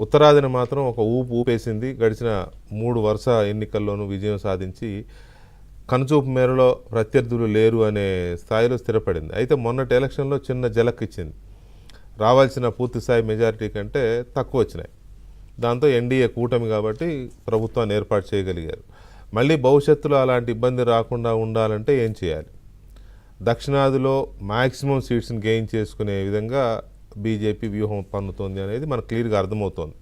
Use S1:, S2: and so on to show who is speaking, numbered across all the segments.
S1: ఉత్తరాదిన మాత్రం ఒక ఊపు ఊపేసింది. గడిచిన మూడు వరుస ఎన్నికల్లోనూ విజయం సాధించి కనుచూపు మేరలో ప్రత్యర్థులు లేరు అనే స్థాయిలో స్థిరపడింది. అయితే మొన్నటి ఎలక్షన్లో చిన్న జలక్ ఇచ్చింది. రావాల్సిన పూర్తి స్థాయి మెజారిటీ కంటే తక్కువ వచ్చినాయి. దాంతో ఎన్డీఏ కూటమి కాబట్టి ప్రభుత్వాన్ని ఏర్పాటు చేయగలిగారు. మళ్ళీ భవిష్యత్తులో అలాంటి ఇబ్బంది రాకుండా ఉండాలంటే ఏం చేయాలి? దక్షిణాదిలో మ్యాక్సిమం సీట్స్ని గెయిన్ చేసుకునే విధంగా బీజేపీ వ్యూహం పన్నుతోంది అనేది మనకు క్లియర్గా అర్థమవుతోంది.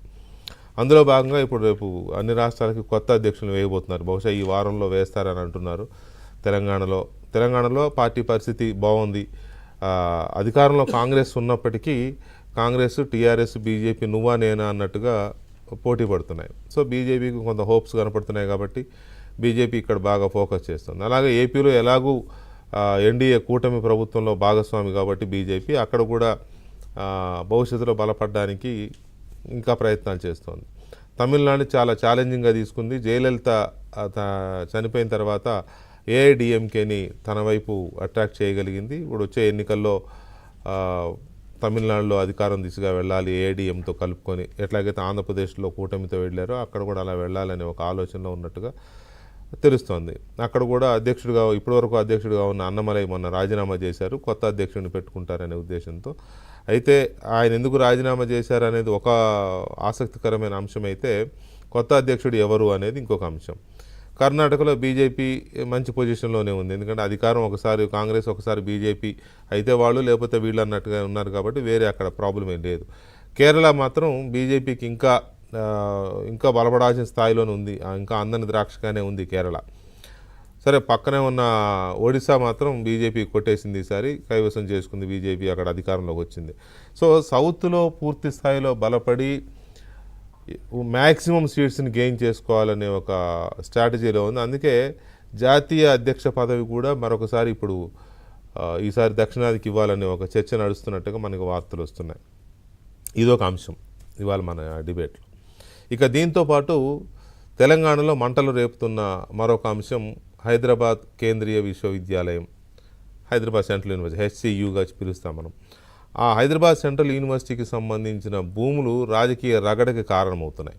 S1: అందులో భాగంగా ఇప్పుడు రేపు అన్ని రాష్ట్రాలకి కొత్త అధ్యక్షులు వేయబోతున్నారు. బహుశా ఈ వారంలో వేస్తారని అంటున్నారు తెలంగాణలో. తెలంగాణలో పార్టీ పరిస్థితి బాగుంది. అధికారంలో కాంగ్రెస్ ఉన్నప్పటికీ కాంగ్రెస్ టీఆర్ఎస్ బీజేపీ నువ్వా నేనా అన్నట్టుగా పోటీ పడుతున్నాయి. సో బీజేపీకి కొంత హోప్స్ కనపడుతున్నాయి కాబట్టి బీజేపీ ఇక్కడ బాగా ఫోకస్ చేస్తుంది. అలాగే ఏపీలో ఎలాగూ ఎన్డీఏ కూటమి ప్రభుత్వంలో భాగస్వామి కాబట్టి బీజేపీ. అక్కడ కూడా భవిష్యత్తులో బలపడడానికి ఇంకా ప్రయత్నాలు చేస్తోంది. తమిళనాడు చాలా ఛాలెంజింగ్గా తీసుకుంది. జయలలిత చనిపోయిన తర్వాత ఏఐడిఎంకేని తన వైపు అట్రాక్ట్ చేయగలిగింది. ఇప్పుడు వచ్చే ఎన్నికల్లో తమిళనాడులో అధికారం దిశగా వెళ్ళాలి ఏఐడిఎంతో కలుపుకొని. ఎట్లాగైతే ఆంధ్రప్రదేశ్లో కూటమితో వెళ్ళారో అక్కడ కూడా అలా వెళ్ళాలనే ఒక ఆలోచనలో ఉన్నట్టుగా తెలుస్తోంది. అక్కడ కూడా అధ్యక్షుడిగా ఇప్పటివరకు అధ్యక్షుడిగా ఉన్న అన్నమలై మొన్న రాజీనామా చేశారు. కొత్త అధ్యక్షుడిని పెట్టుకుంటారనే ఉద్దేశంతో. అయితే ఆయన ఎందుకు రాజీనామా చేశారనేది ఒక ఆసక్తికరమైన అంశం అయితే కొత్త అధ్యక్షుడు ఎవరు అనేది ఇంకొక అంశం. కర్ణాటకలో బీజేపీ మంచి పొజిషన్లోనే ఉంది. ఎందుకంటే అధికారం ఒకసారి కాంగ్రెస్ ఒకసారి బీజేపీ అయితే వాళ్ళు లేకపోతే వీళ్ళు అన్నట్టుగా ఉన్నారు కాబట్టి వేరే అక్కడ ప్రాబ్లం ఏం లేదు. కేరళ మాత్రం బీజేపీకి ఇంకా ఇంకా బలపడాల్సిన స్థాయిలోనే ఉంది. ఆ, ఇంకా అందని ద్రాక్షగానే ఉంది కేరళ. సరే పక్కనే ఉన్న ఒడిశా మాత్రం బీజేపీ కొట్టేసింది ఈసారి కైవసం చేసుకుంది బీజేపీ అక్కడ అధికారంలోకి వచ్చింది. సో సౌత్లో పూర్తి స్థాయిలో బలపడి మ్యాక్సిమం సీట్స్ని గెయిన్ చేసుకోవాలనే ఒక స్ట్రాటజీలో ఉంది. అందుకే జాతీయ అధ్యక్ష పదవి కూడా మరొకసారి ఇప్పుడు ఈసారి దక్షిణాదికి ఇవ్వాలనే ఒక చర్చ నడుస్తున్నట్టుగా మనకు వార్తలు వస్తున్నాయి. ఇదొక అంశం ఇవాళ మన డిబేట్లో. ఇక దీంతో పాటు తెలంగాణలో మంటలు రేపుతున్న మరొక అంశం హైదరాబాద్ కేంద్రీయ విశ్వవిద్యాలయం హైదరాబాద్ సెంట్రల్ యూనివర్సిటీ హెచ్సియుగా పిలుస్తాం మనం. ఆ హైదరాబాద్ సెంట్రల్ యూనివర్సిటీకి సంబంధించిన భూములు రాజకీయ రగడకి కారణమవుతున్నాయి.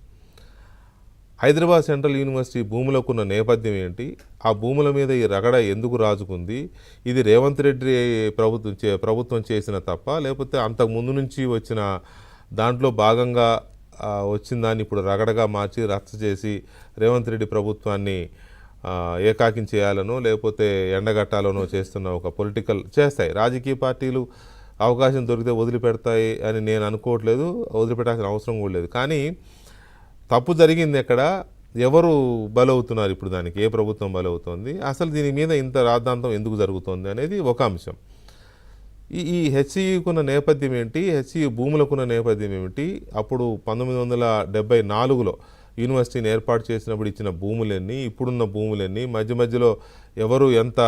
S1: హైదరాబాద్ సెంట్రల్ యూనివర్సిటీ భూములకు ఉన్న నేపథ్యం ఏంటి? ఆ భూముల మీద ఈ రగడ ఎందుకు రాజుకుంది? ఇది రేవంత్ రెడ్డి ప్రభుత్వం చే ప్రభుత్వం చేసిన తప్ప లేకపోతే అంతకు ముందు నుంచి వచ్చిన దాంట్లో భాగంగా వచ్చిన దాన్ని ఇప్పుడు రగడగా మార్చి రచ్చ చేసి రేవంత్ రెడ్డి ప్రభుత్వాన్ని ఏకాకిం చేయాలనో లేకపోతే ఎండగట్టాలనో చేస్తున్న ఒక పొలిటికల్ చేస్తాయి. రాజకీయ పార్టీలు అవకాశం దొరికితే వదిలిపెడతాయి అని నేను అనుకోవట్లేదు. వదిలిపెట్టాల్సిన అవసరం కూడా లేదు. కానీ తప్పు జరిగింది ఎక్కడ? ఎవరు బలవుతున్నారు ఇప్పుడు దానికి? ఏ ప్రభుత్వం బలవుతోంది? అసలు దీని మీద ఇంత రాద్ధాంతం ఎందుకు జరుగుతోంది అనేది ఒక అంశం. ఈ ఈ హెచ్సియుకున్న నేపథ్యం ఏంటి? హెచ్సియు భూములకున్న నేపథ్యం ఏమిటి? అప్పుడు పంతొమ్మిది వందల డెబ్బై నాలుగులో యూనివర్సిటీని ఏర్పాటు చేసినప్పుడు ఇచ్చిన భూములన్నీ ఇప్పుడున్న భూములన్నీ మధ్య మధ్యలో ఎవరు ఎంత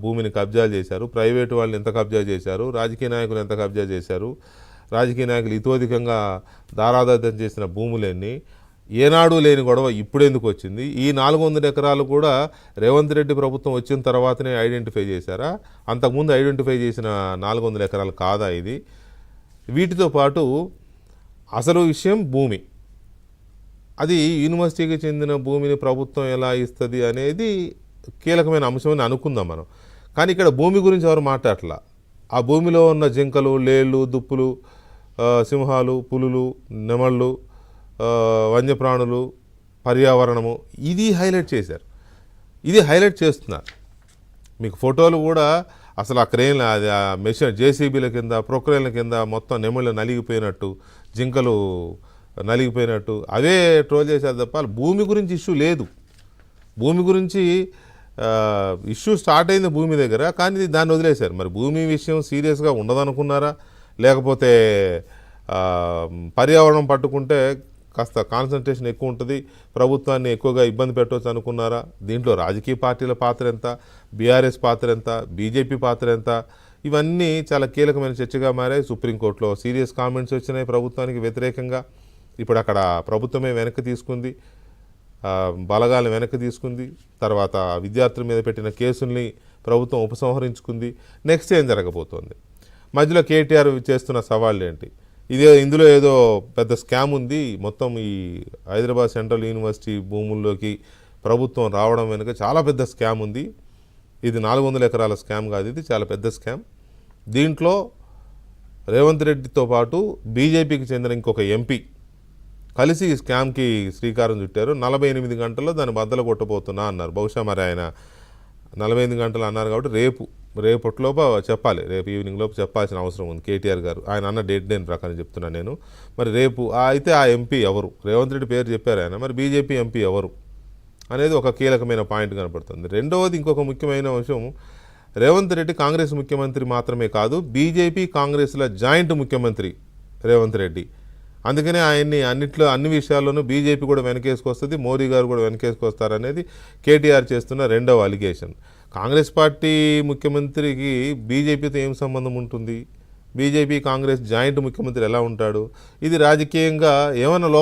S1: భూమిని కబ్జా చేశారు ప్రైవేటు వాళ్ళు ఎంత కబ్జా చేశారు రాజకీయ నాయకులు ఎంత కబ్జా చేశారు రాజకీయ నాయకులు ఇతోధికంగా దారాదత్తం చేసిన భూములన్నీ ఏనాడు లేని గొడవ ఇప్పుడెందుకు వచ్చింది? ఈ నాలుగు వందల ఎకరాలు కూడా రేవంత్ రెడ్డి ప్రభుత్వం వచ్చిన తర్వాతనే ఐడెంటిఫై చేశారా? అంతకుముందు ఐడెంటిఫై చేసిన నాలుగు వందల ఎకరాలు కాదా ఇది? వీటితో పాటు అసలు విషయం భూమి. అది యూనివర్సిటీకి చెందిన భూమిని ప్రభుత్వం ఎలా ఇస్తుంది అనేది కీలకమైన అంశమని అనుకుందాం మనం. కానీ ఇక్కడ భూమి గురించి ఎవరు మాట్లాడట్లా? ఆ భూమిలో ఉన్న జింకలు లేళ్ళు దుప్పులు సింహాలు పులులు నెమళ్ళు వన్యప్రాణులు పర్యావరణము ఇది హైలైట్ చేశారు. ఇది హైలైట్ చేస్తున్నారు. మీకు ఫోటోలు కూడా అసలు ఆ క్రెయిన్ అది ఆ మెషిన్ జేసీబీల కింద ప్రొక్రెయిన్ల కింద మొత్తం నెమళ్ళు నలిగిపోయినట్టు జింకలు నలిగిపోయినట్టు. అవే ట్రోల్ చేశారు తప్ప భూమి గురించి ఇష్యూ లేదు. భూమి గురించి ఇష్యూ స్టార్ట్ అయింది భూమి దగ్గర కానీ దాన్ని వదిలేశారు. మరి భూమి విషయం సీరియస్గా ఉండదనుకున్నారా? లేకపోతే పర్యావరణం పట్టుకుంటే కాస్త కాన్సన్ట్రేషన్ ఎక్కువ ఉంటుంది ప్రభుత్వాన్ని ఎక్కువగా ఇబ్బంది పెట్టవచ్చు అనుకున్నారా? దీంట్లో రాజకీయ పార్టీల పాత్ర ఎంత? బీఆర్ఎస్ పాత్ర ఎంత? బీజేపీ పాత్ర ఎంత? ఇవన్నీ చాలా కీలకమైన చర్చగా మారాయి. సుప్రీంకోర్టులో సీరియస్ కామెంట్స్ వచ్చినాయి ప్రభుత్వానికి వ్యతిరేకంగా. ఇప్పుడు అక్కడ ప్రభుత్వమే వెనక్కి తీసుకుంది. బలగాలు వెనక్కి తీసుకుంది. తర్వాత విద్యార్థుల మీద పెట్టిన కేసుల్ని ప్రభుత్వం ఉపసంహరించుకుంది. నెక్స్ట్ ఏం జరగబోతోంది? మధ్యలో కేటీఆర్ చేస్తున్న సవాళ్ళు ఏంటి ఇదే ఇందులో ఏదో పెద్ద స్కామ్ ఉంది. మొత్తం ఈ హైదరాబాద్ సెంట్రల్ యూనివర్సిటీ భూముల్లోకి ప్రభుత్వం రావడం వెనుక చాలా పెద్ద స్కామ్ ఉంది. ఇది నాలుగు వందల ఎకరాల స్కామ్ కాదు ఇది చాలా పెద్ద స్కామ్. దీంట్లో రేవంత్ రెడ్డితో పాటు బీజేపీకి చెందిన ఇంకొక ఎంపీ కలిసి ఈ స్కామ్కి శ్రీకారం చుట్టారు. నలభై ఎనిమిది గంటల్లో దాన్ని బద్దలు కొట్టబోతున్నా అన్నారు. బహుశా మరి ఆయన నలభై ఎనిమిది గంటలు అన్నారు కాబట్టి రేపు రేపటిలోపు చెప్పాలి. రేపు ఈవినింగ్ లోపు చెప్పాల్సిన అవసరం ఉంది. కేటీఆర్ గారు ఆయన అన్న డేట్ డేన్ ప్రకారం చెప్తున్నాను నేను. మరి రేపు అయితే ఆ ఎంపీ ఎవరు? రేవంత్ రెడ్డి పేరు చెప్పారు ఆయన. మరి బీజేపీ ఎంపీ ఎవరు? అనేది ఒక కీలకమైన పాయింట్ కనపడుతుంది. రెండవది ఇంకొక ముఖ్యమైన అంశం. రేవంత్ రెడ్డి కాంగ్రెస్ ముఖ్యమంత్రి మాత్రమే కాదు బీజేపీ కాంగ్రెస్ల జాయింట్ ముఖ్యమంత్రి రేవంత్ రెడ్డి. అందుకనే ఆయన్ని అన్నిట్లో అన్ని విషయాల్లోనూ బీజేపీ కూడా వెనకేసుకొస్తుంది మోదీ గారు కూడా వెనకేసుకొస్తారనేది కేటీఆర్ చేస్తున్న రెండవ అలిగేషన్. కాంగ్రెస్ పార్టీ ముఖ్యమంత్రికి బీజేపీతో ఏం సంబంధం ఉంటుంది? బీజేపీ కాంగ్రెస్ జాయింట్ ముఖ్యమంత్రి ఎలా ఉంటాడు? ఇది రాజకీయంగా ఏమైనా లోపం